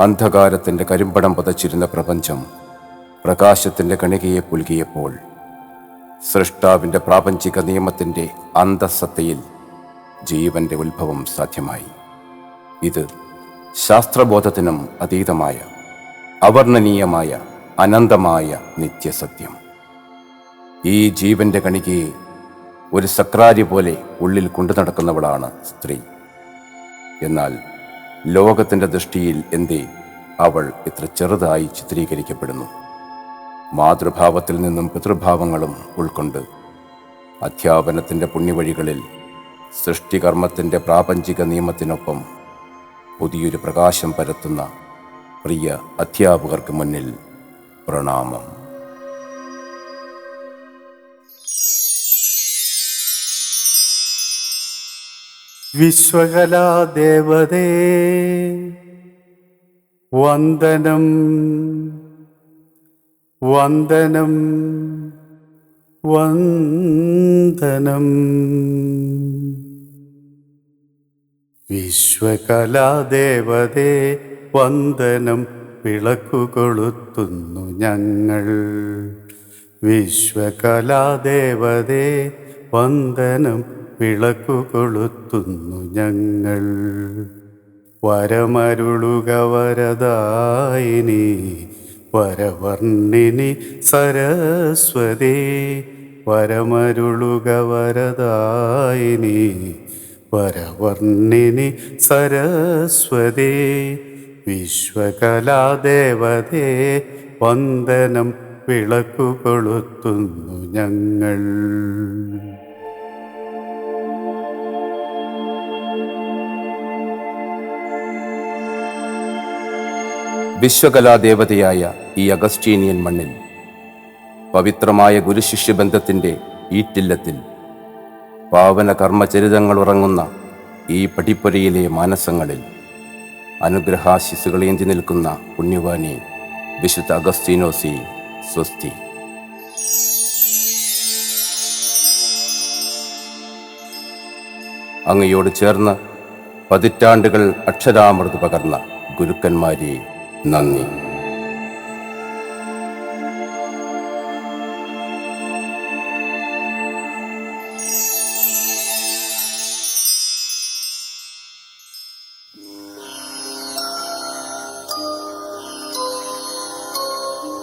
അന്ധകാരത്തിന്റെ കരിമ്പടം പതച്ചിരുന്ന പ്രപഞ്ചം പ്രകാശത്തിന്റെ കണികയെ പുൽകിയപ്പോൾ സൃഷ്ടാവിന്റെ പ്രാപഞ്ചിക നിയമത്തിന്റെ അന്തസത്തയിൽ ജീവന്റെ ഉത്ഭവം സാധ്യമായി. ഇത് ശാസ്ത്രബോധത്തിനും അതീതമായ അവർണനീയമായ അനന്തമായ നിത്യസത്യം. ഈ ജീവന്റെ കണികയെ ഒരു സക്രാരി പോലെ ഉള്ളിൽ കൊണ്ടു നടക്കുന്നവളാണ് സ്ത്രീ. എന്നാൽ ലോകത്തിന്റെ ദൃഷ്ടിയിൽ എന്തേ അവൾ ഇത്ര ചെറുതായി ചിത്രീകരിക്കപ്പെടുന്നു. മാതൃഭാവത്തിൽ നിന്നും പിതൃഭാവങ്ങളും ഉൾക്കൊണ്ട് അധ്യാപനത്തിന്റെ പുണ്യവഴികളിൽ സൃഷ്ടികർമ്മത്തിന്റെ പ്രാപഞ്ചിക നിയമത്തിനൊപ്പം പുതിയൊരു പ്രകാശം പരത്തുന്ന പ്രിയ അധ്യാപകർക്ക് മുന്നിൽ പ്രണാമം. വിശ്വകലാദേവതേ വന്ദനം വന്ദനം വന്ദനം. വിശ്വകലാദേവതേ വന്ദനം വിളക്കു കൊളുത്തുന്നു ഞങ്ങൾ. വിശ്വകലാദേവതേ വന്ദനം വിളക്കു കൊളുത്തുന്നു ഞങ്ങൾ. വരമരുളുക വരദായിനി വരവർണിനി സരസ്വതി വരമരുളുക വരദായിനി വരവർണിനി സരസ്വതി. വിശ്വകലാദേവതേ വന്ദനം വിളക്കു കൊളുത്തുന്നു ഞങ്ങൾ. വിശ്വകലാദേവതയായ ഈ അഗസ്റ്റീനിയൻ മണ്ണിൽ പവിത്രമായ ഗുരുശിഷ്യ ബന്ധത്തിന്റെ ഈറ്റില്ലത്തിൽ പാവന കർമ്മചരിതങ്ങൾ ഉറങ്ങുന്ന ഈ പടിപ്പുരയിലെ മാനസങ്ങളിൽ അനുഗ്രഹാശിസുകളേന്തി നിൽക്കുന്ന പുണ്യവാനി വിശുദ്ധ അഗസ്റ്റീനോസി സ്വസ്തി. അങ്ങയോട് ചേർന്ന് പതിറ്റാണ്ടുകൾ അക്ഷരാമൃത് പകർന്ന ഗുരുക്കന്മാരെ നന്ദി.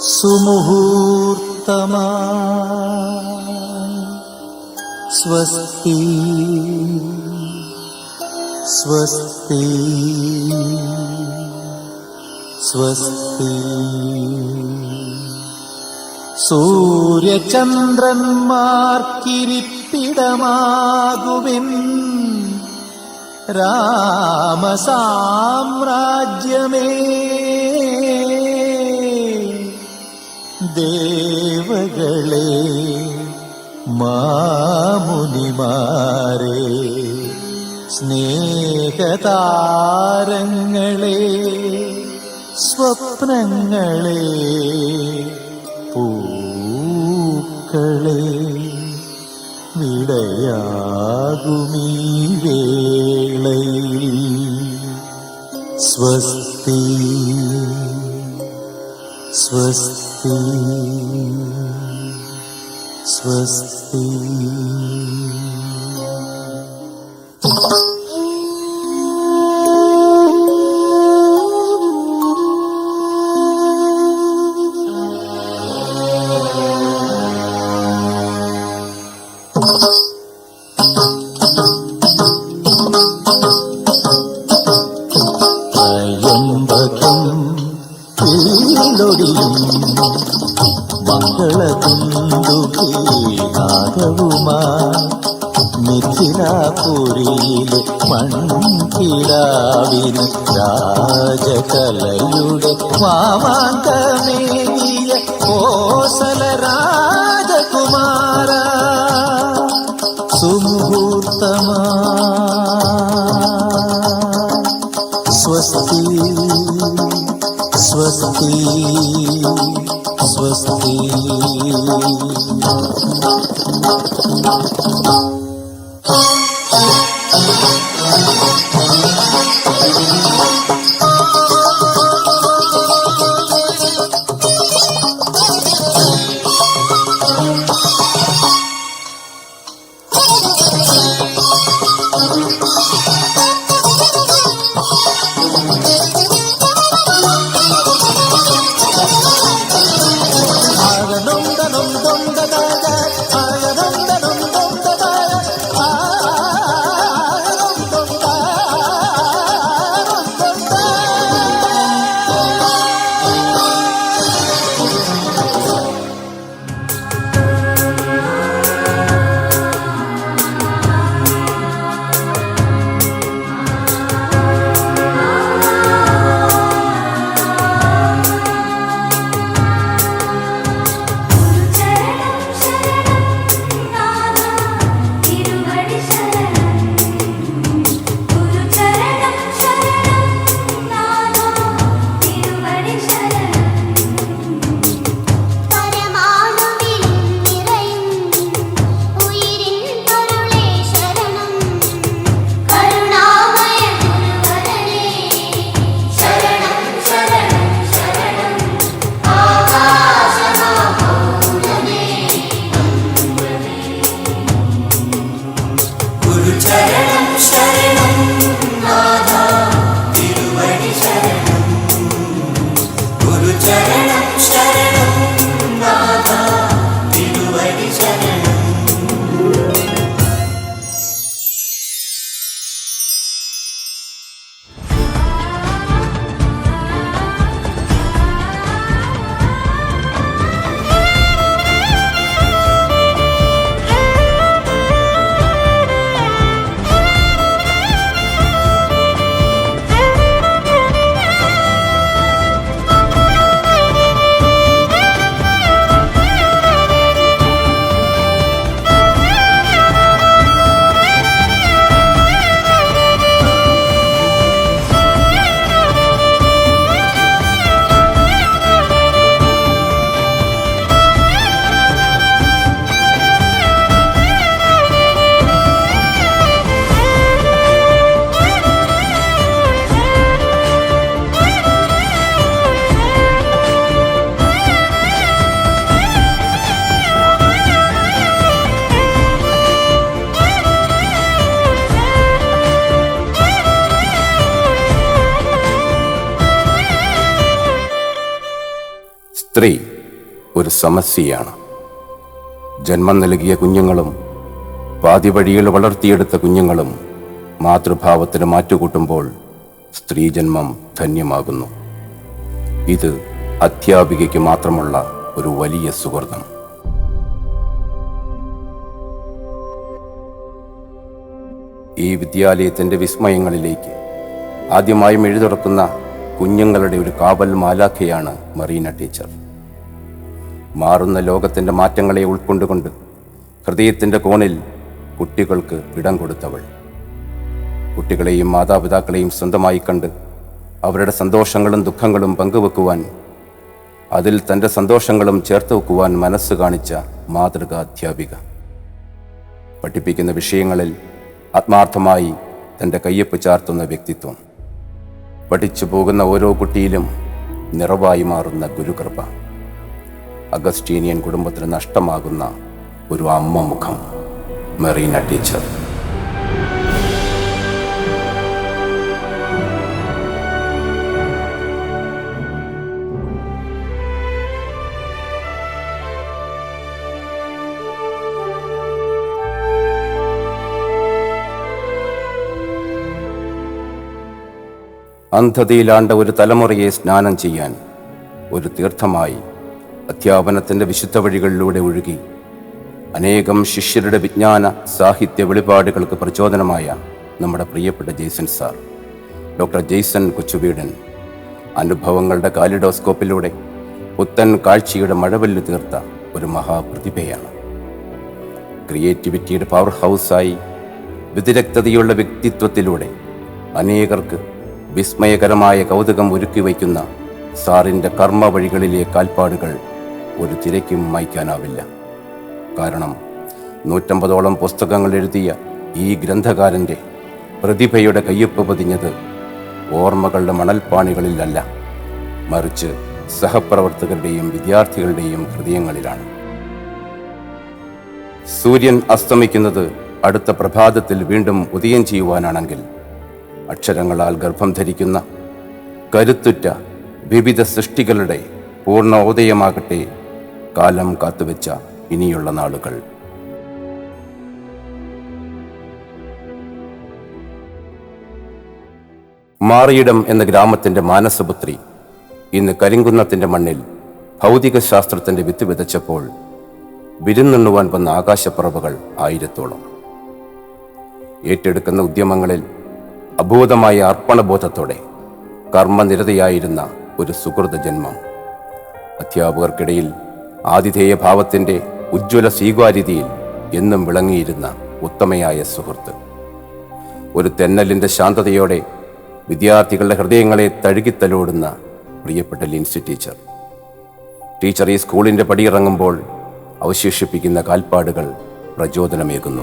സുമുഹൂർത്തമാ. സ്വസ്തി. സ്വസ്തി. സ്വസ്തി. സൂര്യചന്ദ്രന്മാർക്കിരിപ്പിടമാകുവിൻ. രാമസാമ്രാജ്യമേ. ദേവകളെ മാമുനിമാരെ സ്നേഹതാരങ്ങളെ സ്വപ്നങ്ങളെ പൂക്കളെ വിടയാകുമീ വേളയിൽ. സ്വസ്തി സ്വസ്തി സ്വസ്തി. മംഗളതുണ്ടുകീനാദവുമാ മിഥിലാപുരിയിലെ മൺകിടാവിന് രാജകലയുടെ മാമാന്തമേകിയ കോസല രാജകുമാര സുമുഹൂർത്തമാ സ്വസ്തി സ്വസ്തി സ്വസ്തി സ്ത്രീ ഒരു സമസ്യയാണ്. ജന്മം നൽകിയ കുഞ്ഞുങ്ങളും പാതി വഴിയിൽ വളർത്തിയെടുത്ത കുഞ്ഞുങ്ങളും മാതൃഭാവത്തിന് മാറ്റുകൂട്ടുമ്പോൾ സ്ത്രീജന്മം ധന്യമാകുന്നു. ഇത് അധ്യാപികയ്ക്ക് മാത്രമുള്ള ഒരു വലിയ സുഹൃതം. ഈ വിദ്യാലയത്തിന്റെ വിസ്മയങ്ങളിലേക്ക് ആദ്യമായും എഴുതുറക്കുന്ന കുഞ്ഞുങ്ങളുടെ ഒരു കാവൽ മാലാഖയാണ് മറീന ടീച്ചർ. മാറുന്ന ലോകത്തിന്റെ മാറ്റങ്ങളെ ഉൾക്കൊണ്ടുകൊണ്ട് ഹൃദയത്തിന്റെ കോണിൽ കുട്ടികൾക്ക് ഇടം കൊടുത്തവൾ. കുട്ടികളെയും മാതാപിതാക്കളെയും സ്വന്തമായി കണ്ട് അവരുടെ സന്തോഷങ്ങളും ദുഃഖങ്ങളും പങ്കുവെക്കുവാൻ അതിൽ തന്റെ സന്തോഷങ്ങളും ചേർത്ത് വെക്കുവാൻ മനസ്സ് കാണിച്ച മാതൃകാ അധ്യാപിക പഠിപ്പിക്കുന്ന വിഷയങ്ങളിൽ ആത്മാർത്ഥമായി തന്റെ കയ്യൊപ്പ് ചാർത്തുന്ന വ്യക്തിത്വം. പഠിച്ചു പോകുന്ന ഓരോ കുട്ടിയിലും നിറവായി മാറുന്ന ഗുരുകൃപ. അഗസ്റ്റീനിയൻ കുടുംബത്തിന് നഷ്ടമാകുന്ന ഒരു അമ്മ മുഖം മെറീന ടീച്ചർ. അന്ധതയിലാണ്ട ഒരു തലമുറയെ സ്നാനം ചെയ്യാൻ ഒരു തീർത്ഥമായി അധ്യാപനത്തിന്റെ വിശുദ്ധ വഴികളിലൂടെ ഒഴുകി അനേകം ശിഷ്യരുടെ വിജ്ഞാന സാഹിത്യ വെളിപാടുകൾക്ക് പ്രചോദനമായ നമ്മുടെ പ്രിയപ്പെട്ട Jason sir doctor Jason Kochuveedan. അനുഭവങ്ങളുടെ കാലിഡോസ്കോപ്പിലൂടെ പുത്തൻ കാഴ്ചയുടെ മഴവല്ല് തീർത്ത ഒരു മഹാപ്രതിഭയാണ്. ക്രിയേറ്റിവിറ്റിയുടെ പവർ ഹൗസായി വ്യതിരക്തതയുള്ള വ്യക്തിത്വത്തിലൂടെ അനേകർക്ക് വിസ്മയകരമായ കൗതുകം ഒരുക്കി വയ്ക്കുന്ന സാറിന്റെ കർമ്മ വഴികളിലെ കാൽപ്പാടുകൾ ഒരു തിരക്കും മായ്ക്കാനാവില്ല. കാരണം നൂറ്റമ്പതോളം പുസ്തകങ്ങൾ എഴുതിയ ഈ ഗ്രന്ഥകാരന്റെ പ്രതിഭയുടെ കയ്യൊപ്പ് പതിഞ്ഞത് ഓർമ്മകളുടെ മണൽപ്പാണികളിലല്ല. മറിച്ച് സഹപ്രവർത്തകരുടെയും വിദ്യാർത്ഥികളുടെയും ഹൃദയങ്ങളിലാണ്. സൂര്യൻ അസ്തമിക്കുന്നത് അടുത്ത പ്രഭാതത്തിൽ വീണ്ടും ഉദയം ചെയ്യുവാനാണെങ്കിൽ അക്ഷരങ്ങളാൽ ഗർഭം ധരിക്കുന്ന കരുത്തുറ്റ വിവിധ സൃഷ്ടികളുടെ പൂർണ ഉദയമാകട്ടെ കാലം കാത്തുവെച്ച ഇനിയുള്ള നാളുകൾ. മാറിയിടം എന്ന ഗ്രാമത്തിന്റെ മാനസപുത്രി ഇന്ന് കരിങ്കുന്നത്തിന്റെ മണ്ണിൽ ഭൗതിക ശാസ്ത്രത്തിന്റെ വിത്ത് വിതച്ചപ്പോൾ വിരുന്നെണ്ണുവാൻ വന്ന ആകാശപ്പറവുകൾ ആയിരത്തോളം. ഏറ്റെടുക്കുന്ന ഉദ്യമങ്ങളിൽ അഭൂതമായ അർപ്പണബോധത്തോടെ കർമ്മനിരതയായിരുന്ന ഒരു സുഹൃത ജന്മം അധ്യാപകർക്കിടയിൽ ആതിഥേയ ഭാവത്തിന്റെ ഉജ്ജ്വല സ്വീകാര്യതയിൽ എന്നും വിളങ്ങിയിരുന്ന ഉത്തമയായ സുഹൃത്ത്. ഒരു തെന്നലിന്റെ ശാന്തതയോടെ വിദ്യാർത്ഥികളുടെ ഹൃദയങ്ങളെ തഴുകിത്തലോടുന്ന പ്രിയപ്പെട്ട ലിൻസി ടീച്ചർ. ടീച്ചർ ഈ സ്കൂളിന്റെ പടിയിറങ്ങുമ്പോൾ അവശേഷിപ്പിക്കുന്ന കാൽപ്പാടുകൾ പ്രചോദനമേകുന്നു.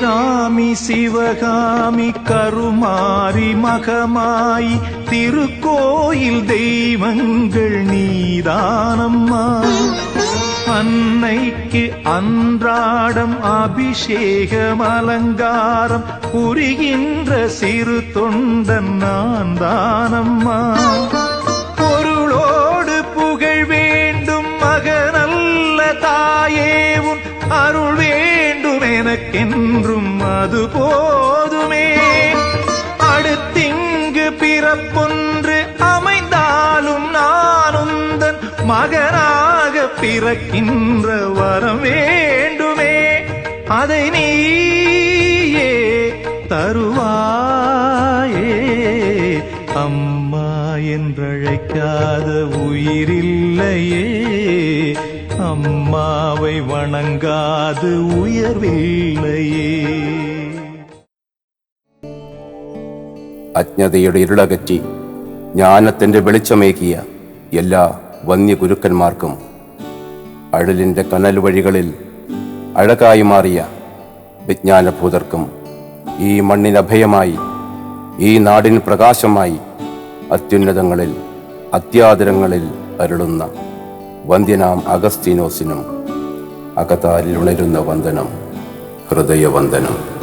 அபிராமி சிவகாமி கருமாரி மகமாய் திருக்கோயில் தெய்வங்கள் நீதானம்மா. அன்னைக்கு அன்றாடம் அபிஷேகம் அலங்காரம் புரிகின்ற சிறு தொண்டன் நான் தானம்மா பொருளோடு புகழ் வேண்டும் மகனல்ல தாயே உன் அருள் எனக்கென்றும் அது போதுமே. அடுத்திங்கு பிறப்பொன்று அமைந்தாலும் நானுந்தன் மகனாக பிறக்கின்ற வரம் வேண்டுமே. அதை நீயே தருவாயே. அம்மா என்றழைக்காத உயிரில்லையே. அம்மாவை வணங்காது ഉയർവില്ലയേ അജ്ഞതയുടെ ഇരുളകറ്റി ജ്ഞാനത്തിൻ്റെ വെളിച്ചമേകിയ എല്ലാ വന്യഗുരുക്കന്മാർക്കും അഴലിൻ്റെ കനൽ വഴികളിൽ അഴകായി മാറിയ വിജ്ഞാനഭൂതർക്കും ഈ മണ്ണിനഭയമായി ഈ നാടിന് പ്രകാശമായി അത്യുന്നതങ്ങളിൽ അത്യാദരങ്ങളിൽ അരുളുന്ന വന്ദ്യനാം അഗസ്തീനോസിനും അകതാരിൽ ഉണരുന്ന വന്ദനം ഹൃദയവന്ദനം.